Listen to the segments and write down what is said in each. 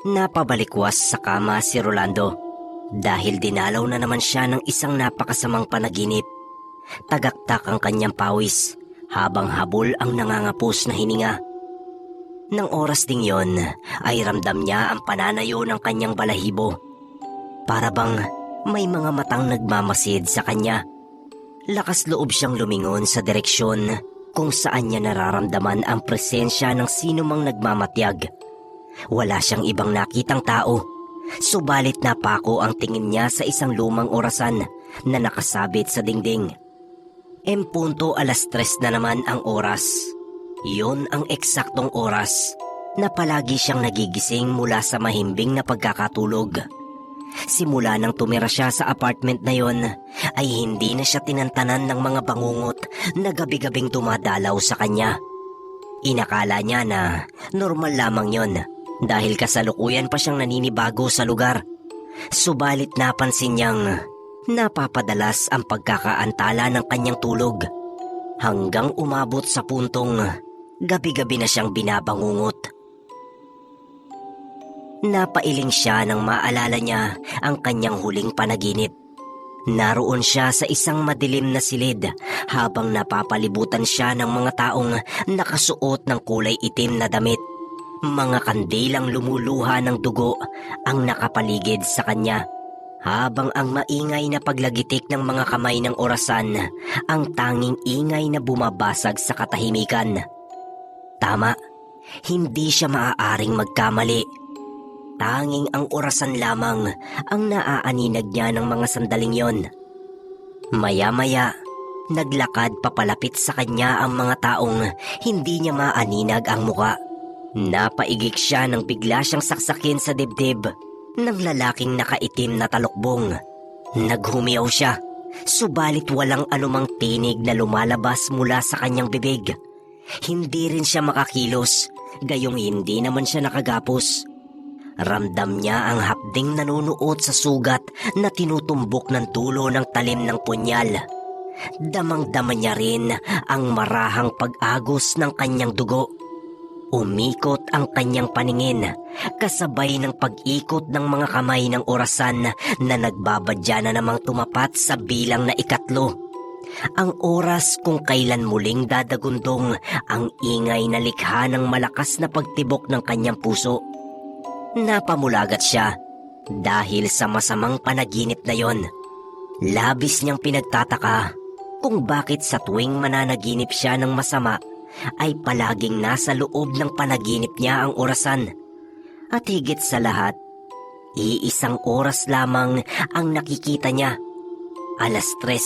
Napabalikwas sa kama si Rolando dahil dinalaw na naman siya ng isang napakasamang panaginip. Tagaktak ang kanyang pawis habang habol ang nangangapos na hininga. Nang oras ding yon ay ramdam niya ang pananayo ng kanyang balahibo. Para bang may mga matang nagmamasid sa kanya. Lakas loob siyang lumingon sa direksyon kung saan niya nararamdaman ang presensya ng sino mang nagmamatyag. Wala siyang ibang nakitang tao. Subalit napako ang tingin niya sa isang lumang orasan na nakasabit sa dingding. Empunto alas tres na naman ang oras. Iyon ang eksaktong oras na palagi siyang nagigising mula sa mahimbing na pagkakatulog. Simula nang tumira siya sa apartment na yon, ay hindi na siya tinantanan ng mga bangungot na gabi-gabing dumadalaw sa kanya. Inakala niya na normal lamang yon dahil kasalukuyan pa siyang naninibago sa lugar. Subalit napansin niyang napapadalas ang pagkakaantala ng kanyang tulog hanggang umabot sa puntong gabi-gabi na siyang binabangungot. Napailing siya nang maalala niya ang kanyang huling panaginip. Naroon siya sa isang madilim na silid habang napapalibutan siya ng mga taong nakasuot ng kulay itim na damit. Mga kandilang lumuluha ng dugo ang nakapaligid sa kanya habang ang maingay na paglagitik ng mga kamay ng orasan ang tanging ingay na bumabasag sa katahimikan. Tama, hindi siya maaaring magkamali. Tanging ang orasan lamang ang naaaninag niya ng mga sandaling yon. Maya-maya, naglakad papalapit sa kanya ang mga taong hindi niya maaninag ang muka. Napaigik siya nang bigla siyang saksakin sa dibdib ng lalaking nakaitim na talukbong. Naghumiyaw siya, subalit walang anumang tinig na lumalabas mula sa kanyang bibig. Hindi rin siya makakilos, gayong hindi naman siya nakagapos. Ramdam niya ang hapding nanunuot sa sugat na tinutumbok ng dulo ng talim ng punyal. Damang-dama niya rin ang marahang pag-agos ng kanyang dugo. Umikot ang kanyang paningin kasabay ng pag-ikot ng mga kamay ng orasan na nagbabadya na namang tumapat sa bilang na ikatlo. Ang oras kung kailan muling dadagundong ang ingay na likha ng malakas na pagtibok ng kanyang puso. Napamulagat siya dahil sa masamang panaginip na yon. Labis niyang pinagtataka kung bakit sa tuwing mananaginip siya ng masama ay palaging nasa loob ng panaginip niya ang orasan. At higit sa lahat, iisang oras lamang ang nakikita niya. Alas tres.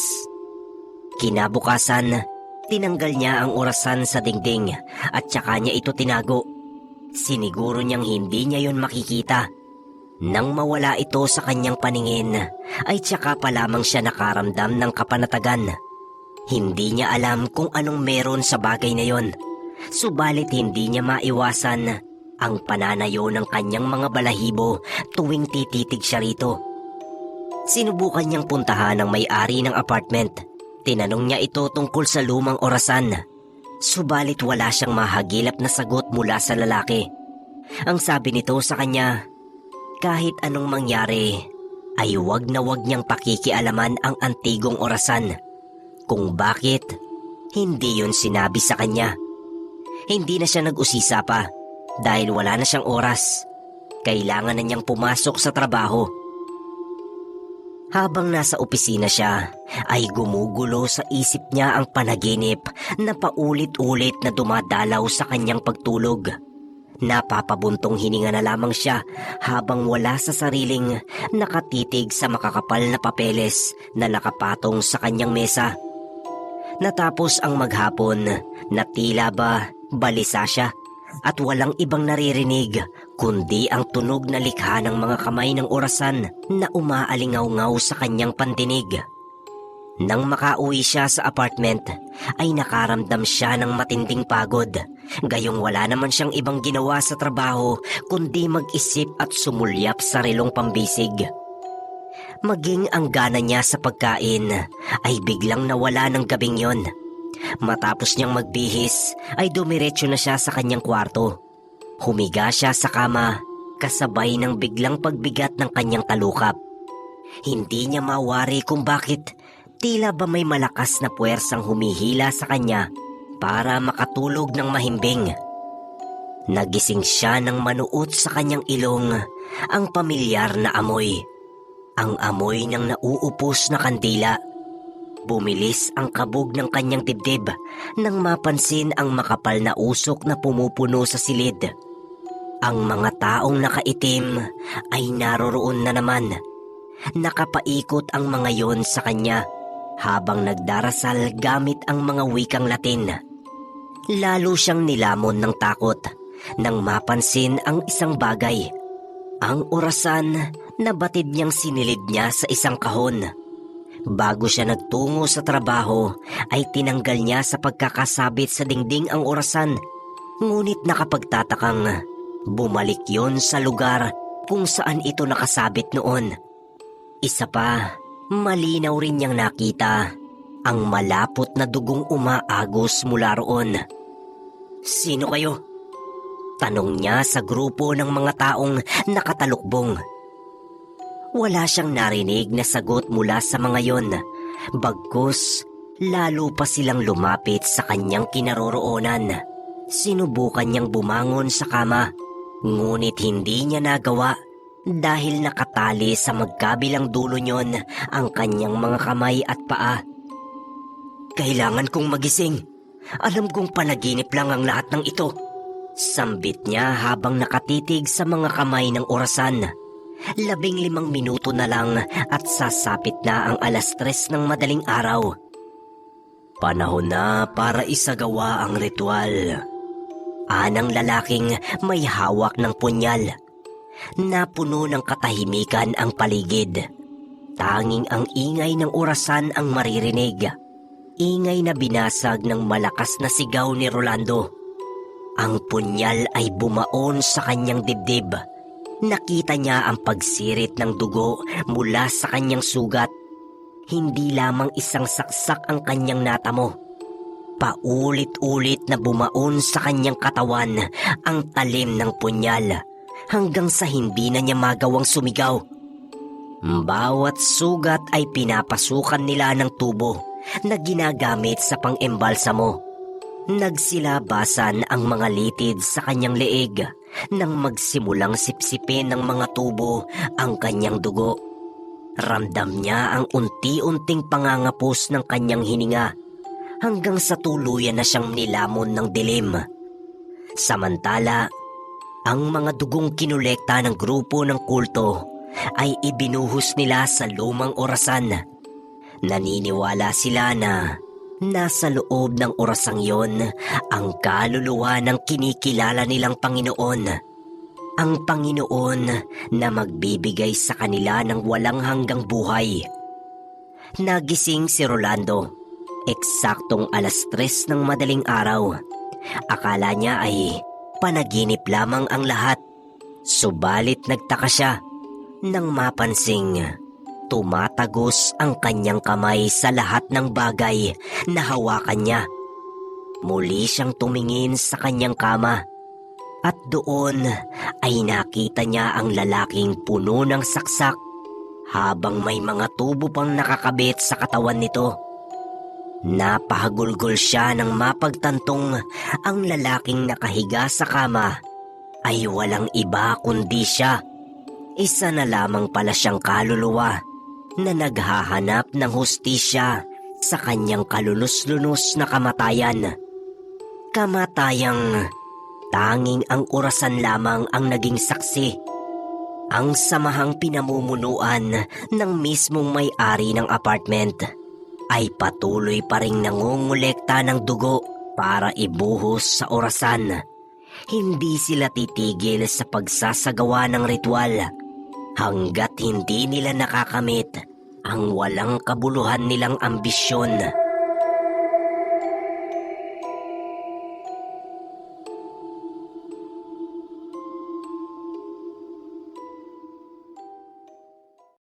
Kinabukasan, tinanggal niya ang orasan sa dingding at saka niya ito tinago. Siniguro niyang hindi niya yon makikita. Nang mawala ito sa kanyang paningin, ay tsaka pa lamang siya nakaramdam ng kapanatagan. Hindi niya alam kung anong meron sa bagay na yon. Subalit hindi niya maiwasan ang pananayo ng kanyang mga balahibo tuwing tititig siya rito. Sinubukan niyang puntahan ang may-ari ng apartment. Tinanong niya ito tungkol sa lumang orasan. Subalit wala siyang mahagilap na sagot mula sa lalaki. Ang sabi nito sa kanya, kahit anong mangyari, ay wag na wag niyang pakikialaman ang antigong orasan. Kung bakit, hindi yun sinabi sa kanya. Hindi na siya nag-usisa pa dahil wala na siyang oras. Kailangan na niyang pumasok sa trabaho. Habang nasa opisina siya, ay gumugulo sa isip niya ang panaginip na paulit-ulit na dumadalaw sa kanyang pagtulog. Napapabuntong hininga na lamang siya habang wala sa sariling nakatitig sa makakapal na papeles na nakapatong sa kanyang mesa. Natapos ang maghapon na tila ba balisa siya at walang ibang naririnig kundi ang tunog na likha ng mga kamay ng orasan na umaalingaw-ngaw sa kanyang pandinig. Nang makauwi siya sa apartment, ay nakaramdam siya ng matinding pagod. Gayong wala naman siyang ibang ginawa sa trabaho kundi mag-isip at sumulyap sa relong pambisig. Maging ang gana niya sa pagkain ay biglang nawala ng gabing yon. Matapos niyang magbihis ay dumiretso na siya sa kanyang kwarto. Humiga siya sa kama kasabay ng biglang pagbigat ng kanyang talukap. Hindi niya mawari kung bakit tila ba may malakas na puwersang humihila sa kanya para makatulog ng mahimbing. Nagising siya ng manuot sa kanyang ilong ang pamilyar na amoy. Ang amoy ng nauupos na kandila. Bumilis ang kabog ng kanyang dibdib nang mapansin ang makapal na usok na pumupuno sa silid. Ang mga taong nakaitim ay naroroon na naman. Nakapaikot ang mga yon sa kanya habang nagdarasal gamit ang mga wikang Latin. Lalo siyang nilamon ng takot nang mapansin ang isang bagay. Ang orasan na batid niyang sinilid niya sa isang kahon. Bago siya nagtungo sa trabaho ay tinanggal niya sa pagkakasabit sa dingding ang orasan. Ngunit nakapagtatakang bumalik yon sa lugar kung saan ito nakasabit noon. Isa pa, malinaw rin niyang nakita ang malapot na dugong umaagos mula roon. Sino kayo? Tanong niya sa grupo ng mga taong nakatalukbong. Wala siyang narinig na sagot mula sa mga yon. Bagkus, lalo pa silang lumapit sa kanyang kinaroroonan. Sinubukan niyang bumangon sa kama, ngunit hindi niya nagawa dahil nakatali sa magkabilang dulo niyon ang kanyang mga kamay at paa. Kailangan kong magising. Alam kong panaginip lang ang lahat ng ito. Sambit niya habang nakatitig sa mga kamay ng orasan. Labing limang minuto na lang at sasapit na ang alas tres ng madaling araw. Panahon na para isagawa ang ritual. Anang lalaking may hawak ng punyal. Napuno ng katahimikan ang paligid. Tanging ang ingay ng orasan ang maririnig. Ingay na binasag ng malakas na sigaw ni Rolando. Ang punyal ay bumaon sa kanyang dibdib. Nakita niya ang pagsirit ng dugo mula sa kanyang sugat. Hindi lamang isang saksak ang kanyang natamo. Paulit-ulit na bumaon sa kanyang katawan ang talim ng punyal hanggang sa hindi na niya magawang sumigaw. Bawat sugat ay pinapasukan nila ng tubo na ginagamit sa pang-embalsamo. Nagsilabasan ang mga litid sa kanyang leeg nang magsimulang sipsipin ng mga tubo ang kanyang dugo. Ramdam niya ang unti-unting pangangapos ng kanyang hininga hanggang sa tuluyan na siyang nilamon ng dilim. Samantala, ang mga dugong kinulekta ng grupo ng kulto ay ibinuhos nila sa lumang orasan. Naniniwala sila na nasa loob ng orasang yon ang kaluluwa ng kinikilala nilang Panginoon. Ang Panginoon na magbibigay sa kanila ng walang hanggang buhay. Nagising si Rolando. Eksaktong alas tres ng madaling araw. Akala niya ay panaginip lamang ang lahat. Subalit nagtaka siya nang mapansing tumatagos ang kanyang kamay sa lahat ng bagay na hawakan niya. Muli siyang tumingin sa kanyang kama at doon ay nakita niya ang lalaking puno ng saksak habang may mga tubo pang nakakabit sa katawan nito. Napahagulgol siya nang mapagtantong ang lalaking nakahiga sa kama ay walang iba kundi siya. Isa na lamang pala siyang kaluluwa na naghahanap ng hustisya sa kanyang kalunos-lunos na kamatayan. Kamatayang tanging ang orasan lamang ang naging saksi. Ang samahang pinamumunuan ng mismong may-ari ng apartment ay patuloy pa ring nangungulekta ng dugo para ibuhos sa orasan. Hindi sila titigil sa pagsasagawa ng ritual hanggat hindi nila nakakamit ang walang kabuluhan nilang ambisyon